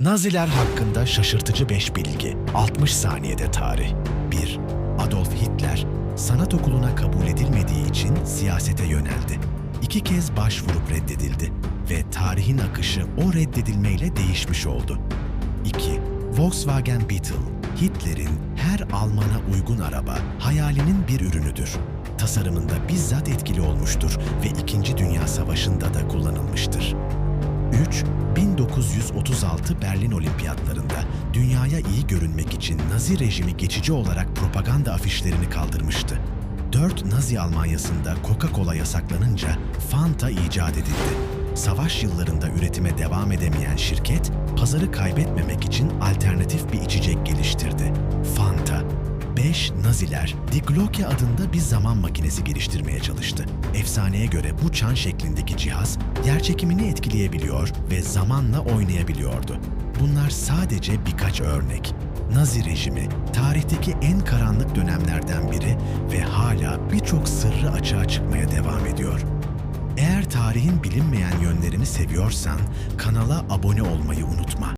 Naziler hakkında şaşırtıcı 5 bilgi. 60 saniyede tarih. 1. Adolf Hitler, sanat okuluna kabul edilmediği için siyasete yöneldi. İki kez başvurup reddedildi ve tarihin akışı o reddedilmeyle değişmiş oldu. 2. Volkswagen Beetle, Hitler'in her Alman'a uygun araba hayalinin bir ürünüdür. Tasarımında bizzat etkili olmuştur ve İkinci Dünya Savaşı'nda da kullanılmıştır. 3. 1936 Berlin Olimpiyatlarında dünyaya iyi görünmek için Nazi rejimi geçici olarak propaganda afişlerini kaldırmıştı. 4. Nazi Almanyası'nda Coca-Cola yasaklanınca Fanta icat edildi. Savaş yıllarında üretime devam edemeyen şirket, pazarı kaybetmemek için alternatif bir içecek. 5. Naziler, Die adında bir zaman makinesi geliştirmeye çalıştı. Efsaneye göre bu çan şeklindeki cihaz yer çekimini etkileyebiliyor ve zamanla oynayabiliyordu. Bunlar sadece birkaç örnek. Nazi rejimi tarihteki en karanlık dönemlerden biri ve hala birçok sırrı açığa çıkmaya devam ediyor. Eğer tarihin bilinmeyen yönlerini seviyorsan kanala abone olmayı unutma.